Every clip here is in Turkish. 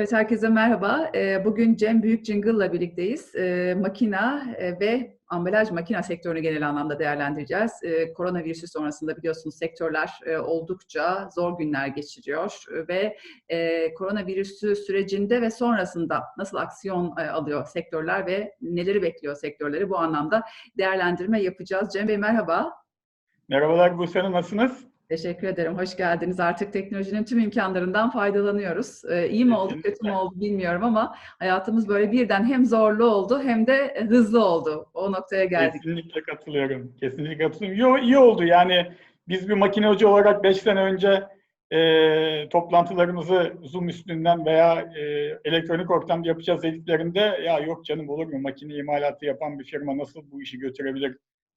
Evet, herkese merhaba. Ee, Bugün Cem Büyük Cıngıl'la birlikteyiz. Ee, Makina e, ve ambalaj makina sektörünü genel anlamda değerlendireceğiz. Ee, Koronavirüsü sonrasında biliyorsunuz sektörler e, oldukça zor günler geçiriyor ve e, koronavirüsü sürecinde ve sonrasında nasıl aksiyon alıyor sektörler ve neleri bekliyor sektörleri bu anlamda değerlendirme yapacağız. Cem Bey merhaba. Merhabalar Buse Hanım, nasılsınız? Teşekkür ederim. Hoş geldiniz. Artık teknolojinin tüm imkanlarından faydalanıyoruz. Ee, iyi mi oldu, kötü mü oldu bilmiyorum ama hayatımız böyle birden hem zorlu oldu hem de hızlı oldu. O noktaya geldik. Kesinlikle katılıyorum. Kesinlikle katılıyorum. Yo, iyi oldu yani biz bir makineci olarak 5 sene önce e, toplantılarımızı Zoom üstünden veya e, elektronik ortamda yapacağız dediklerinde ya yok canım olur mu makine imalatı yapan bir firma nasıl bu işi götürebilir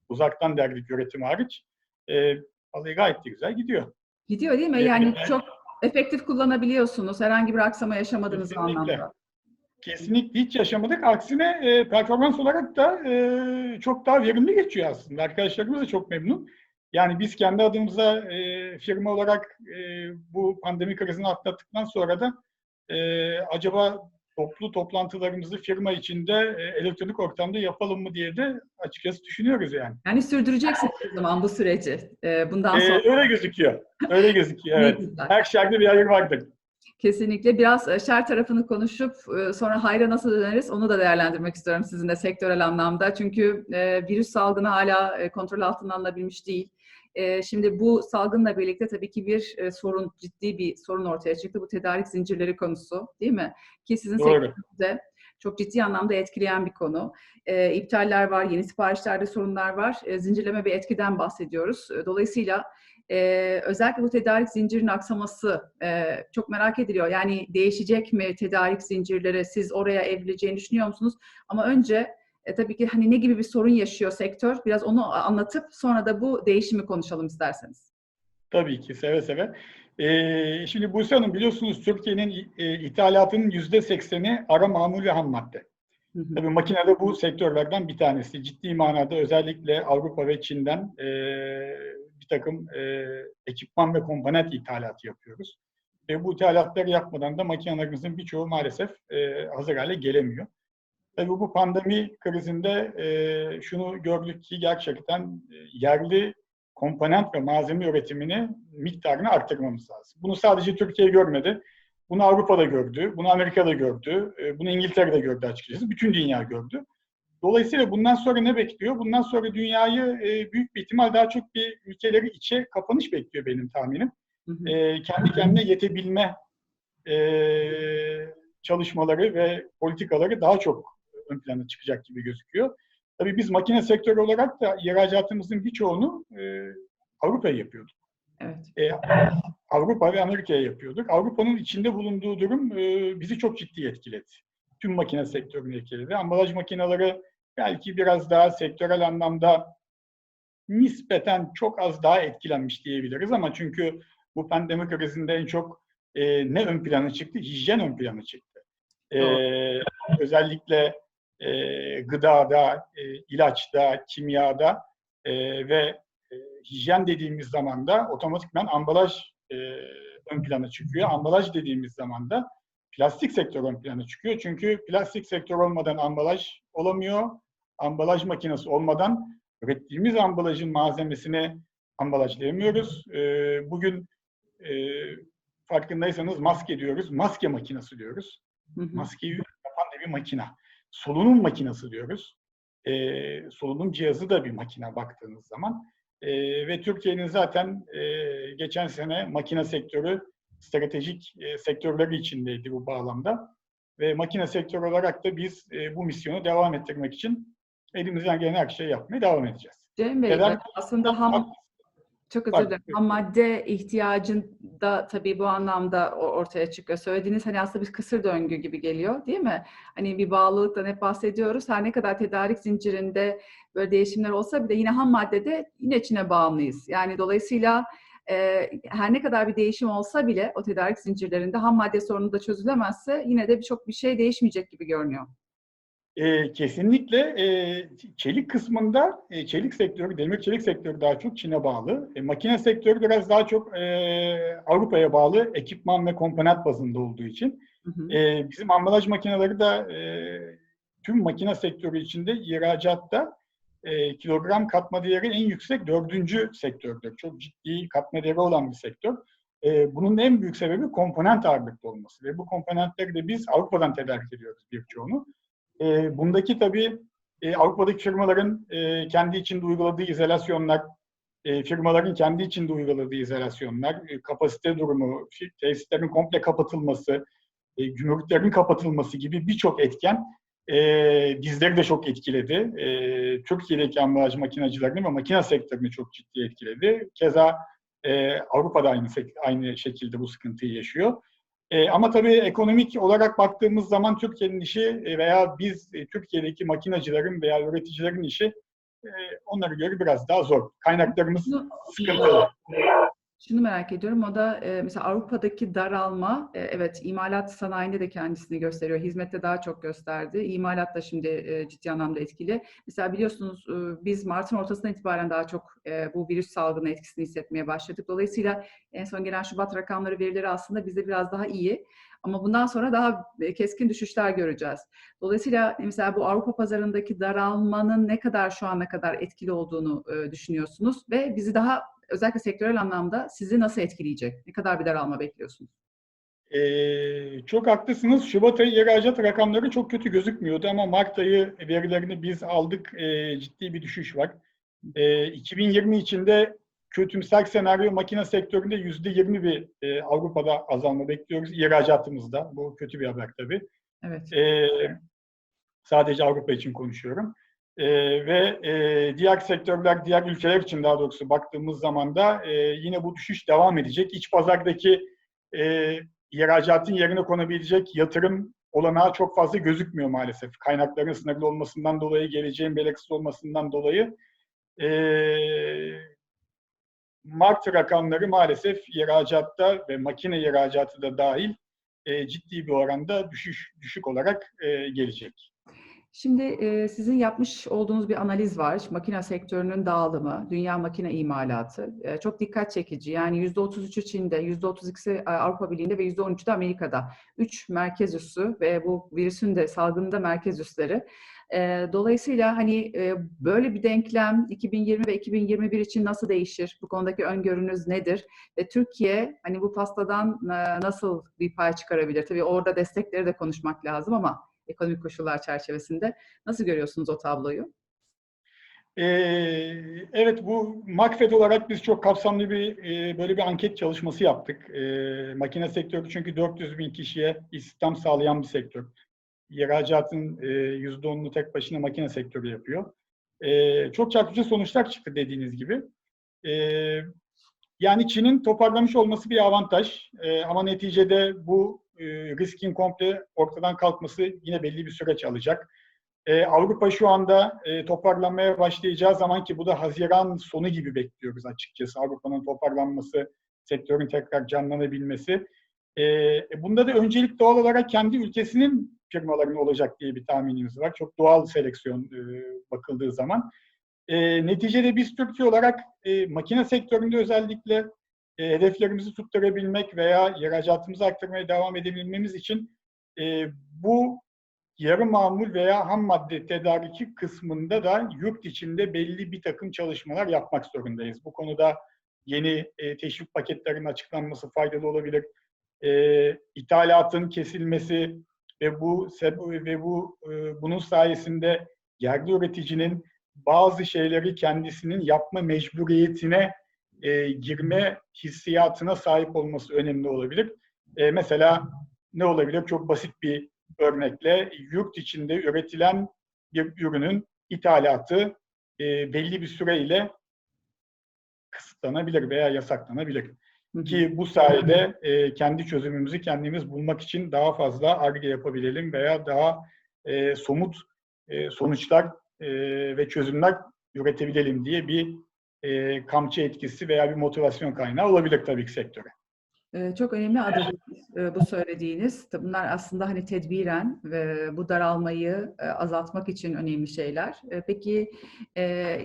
uzaktan derdik üretim hariç. E, vallahi gayet de güzel gidiyor. Gidiyor değil mi? Yani evet. çok efektif kullanabiliyorsunuz. Herhangi bir aksama yaşamadığınız Kesinlikle. anlamda. Kesinlikle hiç yaşamadık. Aksine e, performans olarak da e, çok daha verimli geçiyor aslında. Arkadaşlarımız da çok memnun. Yani biz kendi adımıza e, firma olarak e, bu pandemi krizini atlattıktan sonra da e, acaba toplu toplantılarımızı firma içinde e, elektronik ortamda yapalım mı diye de açıkçası düşünüyoruz yani. Yani sürdüreceksiniz o zaman bu süreci. Ee, Bundan E, sonra öyle gözüküyor. Öyle gözüküyor. Evet. Her şerde bir hayır vardır. Kesinlikle. Biraz e, şer tarafını konuşup e, sonra hayra nasıl döneriz onu da değerlendirmek istiyorum sizinle sektörel anlamda. Çünkü e, virüs salgını hala e, kontrol altına alınabilmiş değil. E, Şimdi bu salgınla birlikte tabii ki bir e, sorun, ciddi bir sorun ortaya çıktı. Bu tedarik zincirleri konusu değil mi? Ki sizin sektörünüzde çok ciddi anlamda etkileyen bir konu. E, iptaller var, yeni siparişlerde sorunlar var. E, zincirleme bir etkiden bahsediyoruz. E, Dolayısıyla ee, özellikle bu tedarik zincirinin aksaması e, çok merak ediliyor. Yani değişecek mi tedarik zincirleri? Siz oraya evrileceğini düşünüyor musunuz? Ama önce e, tabii ki hani ne gibi bir sorun yaşıyor sektör? Biraz onu anlatıp sonra da bu değişimi konuşalım isterseniz. Tabii ki seve seve. Ee, şimdi Buse Hanım biliyorsunuz Türkiye'nin e, ithalatının yüzde sekseni ara mamul ve ham madde. Hı hı. Tabii makinede bu sektörlerden bir tanesi. Ciddi manada özellikle Avrupa ve Çin'den e, bir takım e, ekipman ve komponent ithalatı yapıyoruz. Ve bu ithalatları yapmadan da makinelerimizin birçoğu maalesef e, hazır hale gelemiyor. Tabii bu pandemi krizinde e, şunu gördük ki gerçekten e, yerli komponent ve malzeme üretimini miktarını arttırmamız lazım. Bunu sadece Türkiye görmedi. Bunu Avrupa'da gördü, bunu Amerika'da gördü, e, bunu İngiltere'de gördü açıkçası. Bütün dünya gördü. Dolayısıyla bundan sonra ne bekliyor? Bundan sonra dünyayı e, büyük bir ihtimal daha çok bir ülkeleri içe kapanış bekliyor benim tahminim. Hı hı. E, kendi kendine yetebilme e, çalışmaları ve politikaları daha çok ön plana çıkacak gibi gözüküyor. Tabii biz makine sektörü olarak da ihracatımızın birçoğunu e, Avrupa'ya yapıyorduk. Evet. E, Avrupa ve Amerika'ya yapıyorduk. Avrupa'nın içinde bulunduğu durum e, bizi çok ciddi etkiledi. Tüm makine sektörünü etkiledi. Ambalaj makineleri belki biraz daha sektörel anlamda nispeten çok az daha etkilenmiş diyebiliriz ama çünkü bu pandemi krizinde en çok e, ne ön plana çıktı? Hijyen ön plana çıktı. E, özellikle e, gıdada, e, ilaçta, kimyada e, ve e, hijyen dediğimiz zaman da otomatikman ambalaj e, ön plana çıkıyor. Ambalaj dediğimiz zaman da plastik sektör ön plana çıkıyor. Çünkü plastik sektör olmadan ambalaj olamıyor. Ambalaj makinesi olmadan ürettiğimiz ambalajın malzemesini ambalajlayamıyoruz. E, bugün e, farkındaysanız maske diyoruz. Maske makinesi diyoruz. Hı hı. Maskeyi yapan da bir makine. Solunum makinesi diyoruz. Ee, solunum cihazı da bir makine baktığınız zaman. Ee, ve Türkiye'nin zaten e, geçen sene makine sektörü stratejik e, sektörleri içindeydi bu bağlamda. Ve makine sektörü olarak da biz e, bu misyonu devam ettirmek için elimizden gelen her şeyi yapmaya devam edeceğiz. Cem Bey, Neden? aslında ham, Çok özür dilerim. Ham madde ihtiyacın da tabii bu anlamda ortaya çıkıyor. Söylediğiniz hani aslında bir kısır döngü gibi geliyor değil mi? Hani bir bağlılıktan hep bahsediyoruz. Her ne kadar tedarik zincirinde böyle değişimler olsa bile yine ham maddede yine içine bağımlıyız. Yani dolayısıyla e, her ne kadar bir değişim olsa bile o tedarik zincirlerinde ham madde sorunu da çözülemezse yine de birçok bir şey değişmeyecek gibi görünüyor. E, kesinlikle e, çelik kısmında e, çelik sektörü, demir çelik sektörü daha çok Çin'e bağlı. E, makine sektörü biraz daha çok e, Avrupa'ya bağlı ekipman ve komponent bazında olduğu için. Hı hı. E, bizim ambalaj makineleri de e, tüm makine sektörü içinde ihracatta e, kilogram katma değeri en yüksek dördüncü sektördür. Çok ciddi katma değeri olan bir sektör. E, bunun en büyük sebebi komponent ağırlıklı olması ve bu komponentleri de biz Avrupa'dan tedarik ediyoruz birçoğunu. E, bundaki tabii e, Avrupa'daki firmaların e, kendi içinde uyguladığı izolasyonlar, e, firmaların kendi içinde uyguladığı izolasyonlar, e, kapasite durumu, tesislerin komple kapatılması, e, gümrüklerin kapatılması gibi birçok etken e, bizleri de çok etkiledi. E, Türkiye'deki ambalaj makinacılarını ve makine sektörünü çok ciddi etkiledi. Keza e, Avrupa'da aynı, aynı şekilde bu sıkıntıyı yaşıyor. E, ama tabii ekonomik olarak baktığımız zaman Türkiye'nin işi veya biz e, Türkiye'deki makinacıların veya üreticilerin işi e, onlara göre biraz daha zor. Kaynaklarımız sıkıntılı. Şunu merak ediyorum. O da e, mesela Avrupa'daki daralma, e, evet imalat sanayinde de kendisini gösteriyor. Hizmette daha çok gösterdi. İmalat da şimdi e, ciddi anlamda etkili. Mesela biliyorsunuz e, biz Mart'ın ortasından itibaren daha çok e, bu virüs salgını etkisini hissetmeye başladık. Dolayısıyla en son gelen Şubat rakamları verileri aslında bizde biraz daha iyi. Ama bundan sonra daha e, keskin düşüşler göreceğiz. Dolayısıyla mesela bu Avrupa pazarındaki daralmanın ne kadar şu ana kadar etkili olduğunu e, düşünüyorsunuz ve bizi daha özellikle sektörel anlamda sizi nasıl etkileyecek? Ne kadar bir daralma bekliyorsunuz? Ee, çok haklısınız. Şubat ayı ihracat rakamları çok kötü gözükmüyordu ama Mart ayı verilerini biz aldık. Ee, ciddi bir düşüş var. Ee, 2020 içinde kötümser senaryo makine sektöründe yüzde yirmi bir e, Avrupa'da azalma bekliyoruz ihracatımızda. Bu kötü bir haber tabii. Evet. Ee, sadece Avrupa için konuşuyorum. Ee, ve e, diğer sektörler, diğer ülkeler için daha doğrusu baktığımız zaman da e, yine bu düşüş devam edecek. İç pazardaki e, ihracatın yerine konabilecek yatırım olanağı çok fazla gözükmüyor maalesef. Kaynakların sınırlı olmasından dolayı, geleceğin belirsiz olmasından dolayı. E, Mart rakamları maalesef ihracatta ve makine ihracatı da dahil e, ciddi bir oranda düşüş düşük olarak e, gelecek. Şimdi e, sizin yapmış olduğunuz bir analiz var. Makine sektörünün dağılımı, dünya makine imalatı. E, çok dikkat çekici. Yani %33'ü Çin'de, %32'si Avrupa Birliği'nde ve %13'ü de Amerika'da. Üç merkez üssü ve bu virüsün de salgında merkez üsleri. E, dolayısıyla hani e, böyle bir denklem 2020 ve 2021 için nasıl değişir? Bu konudaki öngörünüz nedir? Ve Türkiye hani bu pastadan e, nasıl bir pay çıkarabilir? Tabii orada destekleri de konuşmak lazım ama ekonomik koşullar çerçevesinde. Nasıl görüyorsunuz o tabloyu? Ee, evet bu Makfed olarak biz çok kapsamlı bir e, böyle bir anket çalışması yaptık. E, makine sektörü çünkü 400 bin kişiye istihdam sağlayan bir sektör. İhracatın e, %10'unu tek başına makine sektörü yapıyor. E, çok çarpıcı sonuçlar çıktı dediğiniz gibi. E, yani Çin'in toparlamış olması bir avantaj. E, ama neticede bu e, riskin komple ortadan kalkması yine belli bir süreç alacak. Ee, Avrupa şu anda e, toparlanmaya başlayacağı zaman ki bu da Haziran sonu gibi bekliyoruz açıkçası. Avrupa'nın toparlanması, sektörün tekrar canlanabilmesi. E, bunda da öncelik doğal olarak kendi ülkesinin firmalarının olacak diye bir tahminimiz var. Çok doğal seleksiyon e, bakıldığı zaman. E, neticede biz Türkiye olarak e, makine sektöründe özellikle e, hedeflerimizi tutturabilmek veya ihracatımızı aktarmaya devam edebilmemiz için e, bu yarı mamul veya ham madde tedariki kısmında da yurt içinde belli bir takım çalışmalar yapmak zorundayız. Bu konuda yeni e, teşvik paketlerinin açıklanması faydalı olabilir. E, ithalatın kesilmesi ve bu ve bu e, bunun sayesinde yerli üreticinin bazı şeyleri kendisinin yapma mecburiyetine e, girme hissiyatına sahip olması önemli olabilir. E, mesela ne olabilir? Çok basit bir örnekle yurt içinde üretilen bir ürünün ithalatı e, belli bir süreyle kısıtlanabilir veya yasaklanabilir. Ki bu sayede e, kendi çözümümüzü kendimiz bulmak için daha fazla arge yapabilelim veya daha e, somut e, sonuçlar e, ve çözümler üretebilelim diye bir e, kamçı etkisi veya bir motivasyon kaynağı olabilir tabii ki sektöre. Ee, Çok önemli adımlar e, bu söylediğiniz. Bunlar aslında hani tedbiren ve bu daralmayı e, azaltmak için önemli şeyler. E, Peki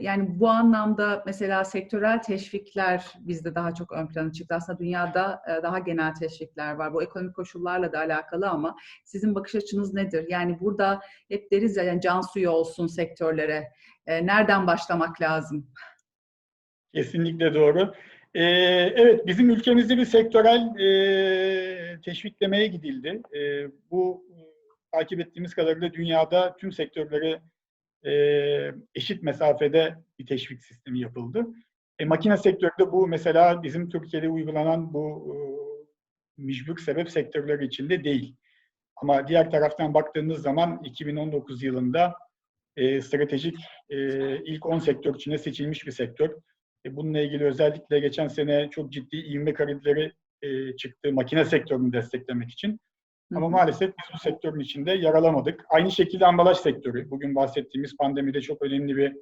yani bu anlamda mesela sektörel teşvikler bizde daha çok ön plana çıktı. Aslında dünyada daha genel teşvikler var. Bu ekonomik koşullarla da alakalı ama sizin bakış açınız nedir? Yani burada hep deriz ya yani can suyu olsun sektörlere. Nereden başlamak lazım? Kesinlikle doğru. Ee, evet, bizim ülkemizde bir sektörel e, teşviklemeye gidildi. E, bu takip ettiğimiz kadarıyla dünyada tüm sektörlere e, eşit mesafede bir teşvik sistemi yapıldı. E, makine sektöründe bu mesela bizim Türkiye'de uygulanan bu e, mecbur sebep sektörleri içinde değil. Ama diğer taraftan baktığımız zaman 2019 yılında e, stratejik e, ilk 10 sektör içinde seçilmiş bir sektör. E, bununla ilgili özellikle geçen sene çok ciddi ivme kredileri e, çıktı makine sektörünü desteklemek için. Ama maalesef biz bu sektörün içinde yaralamadık. Aynı şekilde ambalaj sektörü. Bugün bahsettiğimiz pandemide çok önemli bir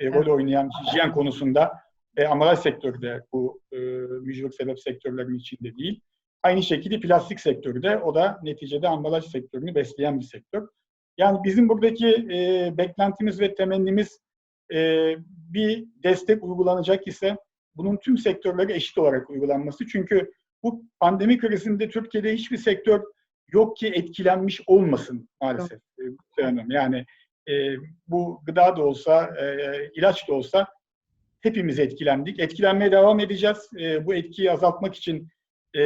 e, rol oynayan hijyen konusunda e, ambalaj sektörü de bu e, mücbir sebep sektörlerinin içinde değil. Aynı şekilde plastik sektörü de o da neticede ambalaj sektörünü besleyen bir sektör. Yani bizim buradaki e, beklentimiz ve temennimiz e, bir destek uygulanacak ise bunun tüm sektörlere eşit olarak uygulanması. Çünkü bu pandemi krizinde Türkiye'de hiçbir sektör yok ki etkilenmiş olmasın maalesef. E, Hanım. Yani e, bu gıda da olsa, e, ilaç da olsa hepimiz etkilendik. Etkilenmeye devam edeceğiz. E, bu etkiyi azaltmak için e,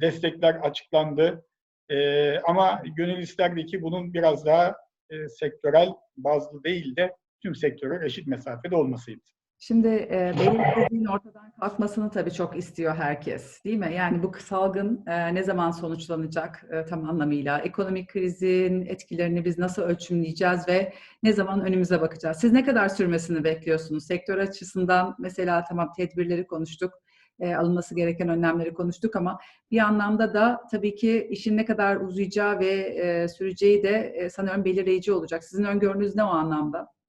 destekler açıklandı. E, ama gönül isterdi ki bunun biraz daha e, sektörel bazlı değil de tüm sektöre eşit mesafede olmasıydı. Şimdi e, belirsizliğin ortadan kalkmasını tabii çok istiyor herkes, değil mi? Yani bu salgın e, ne zaman sonuçlanacak e, tam anlamıyla? Ekonomik krizin etkilerini biz nasıl ölçümleyeceğiz ve ne zaman önümüze bakacağız? Siz ne kadar sürmesini bekliyorsunuz? Sektör açısından mesela tamam tedbirleri konuştuk, e, alınması gereken önlemleri konuştuk ama bir anlamda da tabii ki işin ne kadar uzayacağı ve e, süreceği de e, sanıyorum belirleyici olacak. Sizin öngörünüz ne o anlamda?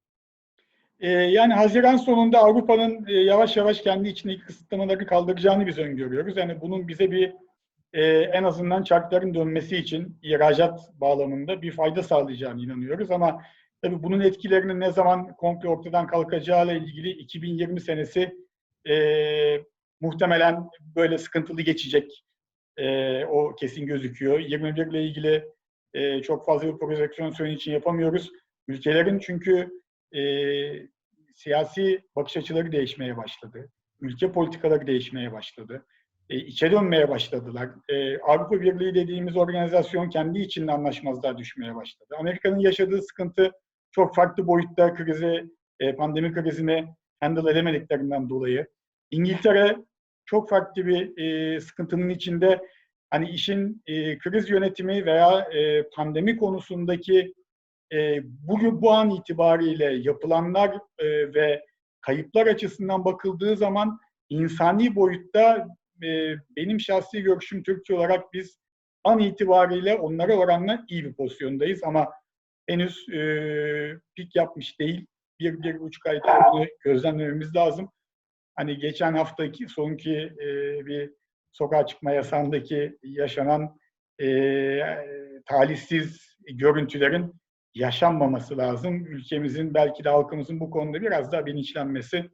Ee, yani Haziran sonunda Avrupa'nın e, yavaş yavaş kendi içindeki kısıtlamaları kaldıracağını biz öngörüyoruz. Yani bunun bize bir e, en azından çarkların dönmesi için ihracat bağlamında bir fayda sağlayacağını inanıyoruz. Ama tabii bunun etkilerinin ne zaman komple ortadan kalkacağıyla ilgili 2020 senesi e, muhtemelen böyle sıkıntılı geçecek. E, o kesin gözüküyor. 21 ile ilgili e, çok fazla bir projeksiyon için yapamıyoruz. Ülkelerin çünkü e, siyasi bakış açıları değişmeye başladı. Ülke politikaları değişmeye başladı. E, içe dönmeye başladılar. E, Avrupa Birliği dediğimiz organizasyon kendi içinde anlaşmazlığa düşmeye başladı. Amerika'nın yaşadığı sıkıntı çok farklı boyutta krizi, e, pandemi krizini handle edemediklerinden dolayı. İngiltere çok farklı bir e, sıkıntının içinde hani işin e, kriz yönetimi veya e, pandemi konusundaki e, bugün bu an itibariyle yapılanlar e, ve kayıplar açısından bakıldığı zaman insani boyutta e, benim şahsi görüşüm Türkiye olarak biz an itibariyle onlara oranla iyi bir pozisyondayız ama henüz e, pik yapmış değil. Bir, bir buçuk ay daha bunu gözlemlememiz lazım. Hani geçen haftaki sonki e, bir sokağa çıkma yasağındaki yaşanan e, talihsiz görüntülerin yaşanmaması lazım. Ülkemizin belki de halkımızın bu konuda biraz daha bilinçlenmesi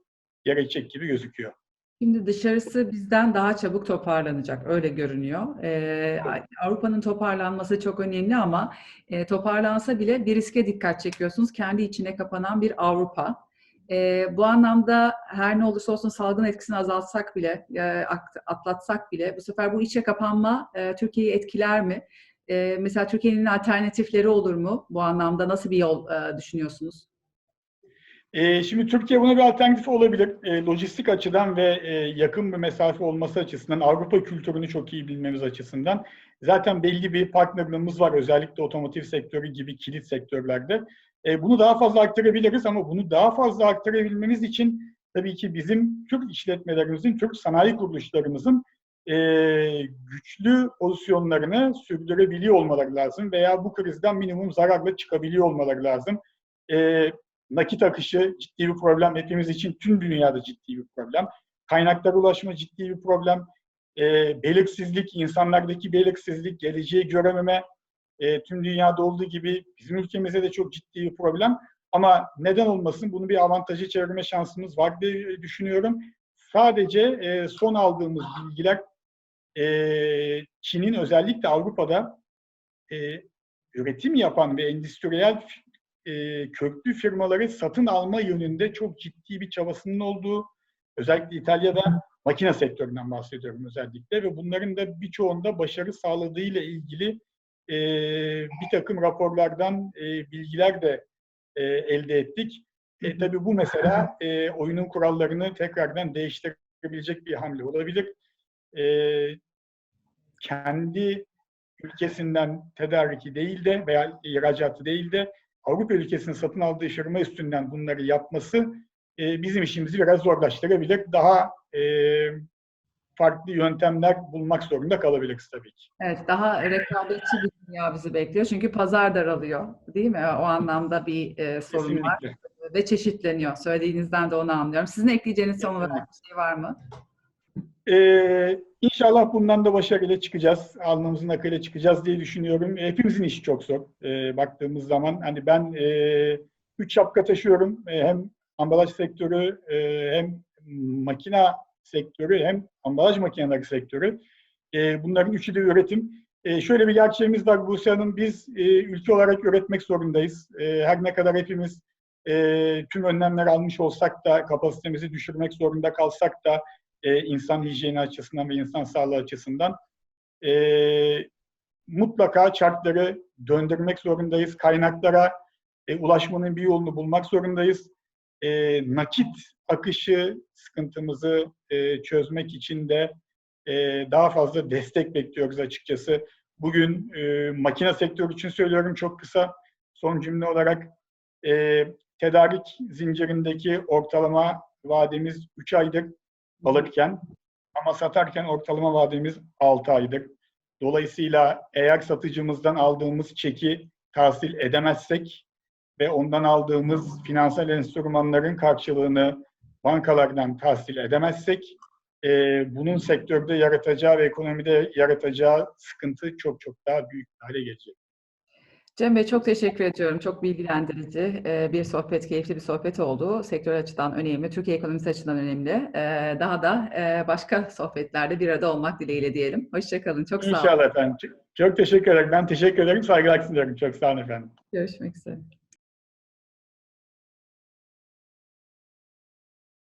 gerekecek gibi gözüküyor. Şimdi dışarısı bizden daha çabuk toparlanacak, öyle görünüyor. Ee, Avrupa'nın toparlanması çok önemli ama e, toparlansa bile bir riske dikkat çekiyorsunuz. Kendi içine kapanan bir Avrupa. Ee, bu anlamda her ne olursa olsun salgın etkisini azaltsak bile, e, atlatsak bile bu sefer bu içe kapanma e, Türkiye'yi etkiler mi? E, mesela Türkiye'nin alternatifleri olur mu? Bu anlamda nasıl bir yol e, düşünüyorsunuz? E, şimdi Türkiye buna bir alternatif olabilir. E, lojistik açıdan ve e, yakın bir mesafe olması açısından, Avrupa kültürünü çok iyi bilmemiz açısından zaten belli bir partnerliğimiz var. Özellikle otomotiv sektörü gibi kilit sektörlerde. E, bunu daha fazla aktarabiliriz ama bunu daha fazla aktarabilmemiz için tabii ki bizim Türk işletmelerimizin, Türk sanayi kuruluşlarımızın e, güçlü pozisyonlarını sürdürebiliyor olmaları lazım veya bu krizden minimum zararla çıkabiliyor olmaları lazım. E, nakit akışı ciddi bir problem hepimiz için tüm dünyada ciddi bir problem. Kaynaklara ulaşma ciddi bir problem. e, belirsizlik, insanlardaki belirsizlik, geleceği görememe, e, tüm dünyada olduğu gibi bizim ülkemizde de çok ciddi bir problem. Ama neden olmasın bunu bir avantajı çevirme şansımız var diye düşünüyorum. Sadece e, son aldığımız bilgiler e, Çin'in özellikle Avrupa'da e, üretim yapan ve endüstriyel e, köklü firmaları satın alma yönünde çok ciddi bir çabasının olduğu, özellikle İtalya'da makine sektöründen bahsediyorum özellikle ve bunların da birçoğunda başarı sağladığıyla ilgili e, bir takım raporlardan e, bilgiler de e, elde ettik. E, tabii bu mesela e, oyunun kurallarını tekrardan değiştirebilecek bir hamle olabilir. E, kendi ülkesinden tedariki değil de veya ihracatı değil de Avrupa ülkesinin satın aldığı firma üstünden bunları yapması e, bizim işimizi biraz zorlaştırabilir. Daha e, farklı yöntemler bulmak zorunda kalabiliriz tabii ki. Evet, daha rekabetçi bir dünya bizi bekliyor. Çünkü pazar daralıyor, değil mi? O anlamda bir e, sorun var Kesinlikle. ve çeşitleniyor. Söylediğinizden de onu anlıyorum. Sizin ekleyeceğiniz son olarak bir şey var mı? Ee, inşallah bundan da başarıyla çıkacağız. Alnımızın akıyla çıkacağız diye düşünüyorum. Hepimizin işi çok zor. Ee, baktığımız zaman hani ben e, üç şapka taşıyorum. E, hem ambalaj sektörü, e, hem makina sektörü, hem ambalaj makineleri sektörü. E, bunların üçü de üretim. E, şöyle bir gerçeğimiz var Buse Hanım. Biz e, ülke olarak üretmek zorundayız. E, her ne kadar hepimiz e, tüm önlemler almış olsak da, kapasitemizi düşürmek zorunda kalsak da, e, insan hijyeni açısından ve insan sağlığı açısından e, mutlaka çarkları döndürmek zorundayız. Kaynaklara e, ulaşmanın bir yolunu bulmak zorundayız. E, nakit akışı sıkıntımızı e, çözmek için de e, daha fazla destek bekliyoruz açıkçası. Bugün e, makine sektörü için söylüyorum çok kısa son cümle olarak e, tedarik zincirindeki ortalama vademiz 3 aydır alırken ama satarken ortalama vademiz 6 aydır. Dolayısıyla eğer satıcımızdan aldığımız çeki tahsil edemezsek ve ondan aldığımız finansal enstrümanların karşılığını bankalardan tahsil edemezsek e, bunun sektörde yaratacağı ve ekonomide yaratacağı sıkıntı çok çok daha büyük hale gelecek. Cem Bey çok teşekkür ediyorum. Çok bilgilendirici e, bir sohbet, keyifli bir sohbet oldu. Sektör açıdan önemli, Türkiye ekonomisi açıdan önemli. E, Daha da e, başka sohbetlerde bir arada olmak dileğiyle diyelim. Hoşçakalın. Çok sağ olun. İnşallah efendim. Çok teşekkür ederim. Ben teşekkür ederim. Saygılar sunuyorum. Çok sağ olun efendim. Görüşmek üzere.